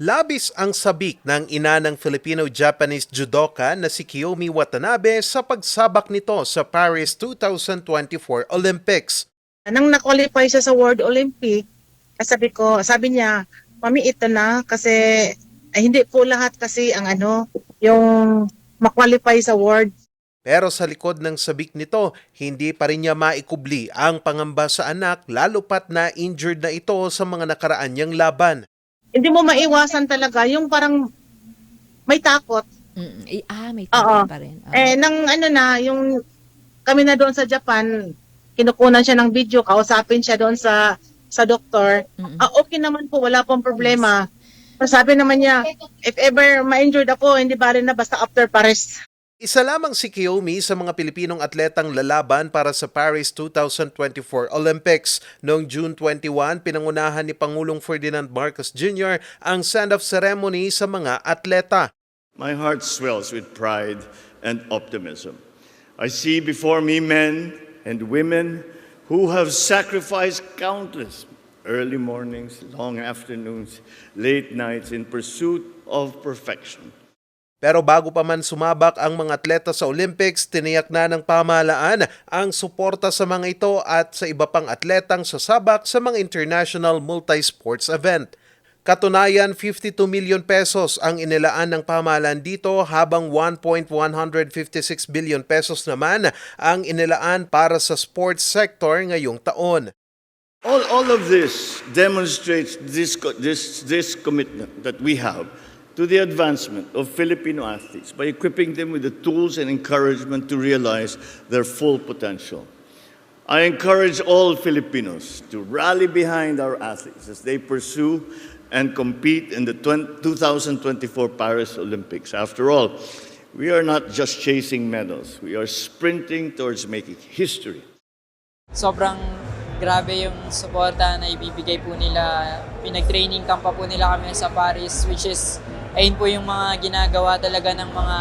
Labis ang sabik ng ina ng Filipino-Japanese judoka na si Kiyomi Watanabe sa pagsabak nito sa Paris 2024 Olympics. Nang na-qualify siya sa World Olympic, sabi ko, sabi niya, Mami, ito na kasi ay, hindi po lahat kasi ang ano, yung ma-qualify sa World. Pero sa likod ng sabik nito, hindi pa rin niya maikubli ang pangamba sa anak lalo pat na injured na ito sa mga nakaraan niyang laban. Hindi mo maiwasan talaga yung parang may takot. Mm, eh, ah, may Oo. takot pa rin. Oo. Eh, nang ano na, yung kami na doon sa Japan, kinukunan siya ng video, kausapin siya doon sa sa doktor. Mm-mm. Ah, okay naman po, wala pong problema. Sabi naman niya, if ever ma-injured ako, hindi ba rin na basta after Paris. Isa lamang si Kiyomi sa mga Pilipinong atletang lalaban para sa Paris 2024 Olympics. Noong June 21, pinangunahan ni Pangulong Ferdinand Marcos Jr. ang send-off ceremony sa mga atleta. My heart swells with pride and optimism. I see before me men and women who have sacrificed countless early mornings, long afternoons, late nights in pursuit of perfection. Pero bago pa man sumabak ang mga atleta sa Olympics, tiniyak na ng pamahalaan ang suporta sa mga ito at sa iba pang atletang sasabak sa mga international multi-sports event. Katunayan, 52 million pesos ang inilaan ng pamahalaan dito habang 1.156 billion pesos naman ang inilaan para sa sports sector ngayong taon. All, all of this demonstrates this, this, this commitment that we have to the advancement of Filipino athletes by equipping them with the tools and encouragement to realize their full potential. I encourage all Filipinos to rally behind our athletes as they pursue and compete in the 20 2024 Paris Olympics. After all, we are not just chasing medals, we are sprinting towards making history. sobrang grabe yung suporta na ibibigay po nila. Pinag-training camp pa po nila kami sa Paris, which is, ayun po yung mga ginagawa talaga ng mga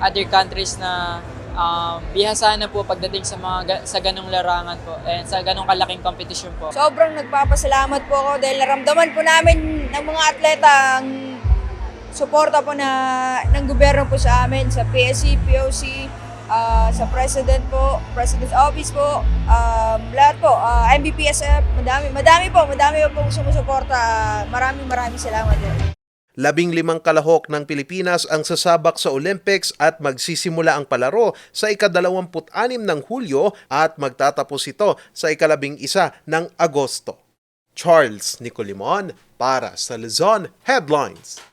other countries na um, bihasa na po pagdating sa mga ga- sa ganong larangan po and sa ganong kalaking competition po. Sobrang nagpapasalamat po ako dahil naramdaman po namin ng mga atleta ang suporta po na ng gobyerno po sa amin, sa PSC, POC, ah, sa President po, President's Office po, um, lahat po, ah, MBPSF, madami, madami po, madami po pong sumusuporta. Maraming maraming salamat po. Labing limang kalahok ng Pilipinas ang sasabak sa Olympics at magsisimula ang palaro sa ikadalawamput-anim ng Hulyo at magtatapos ito sa ikalabing isa ng Agosto. Charles Nicolimon para sa Luzon Headlines.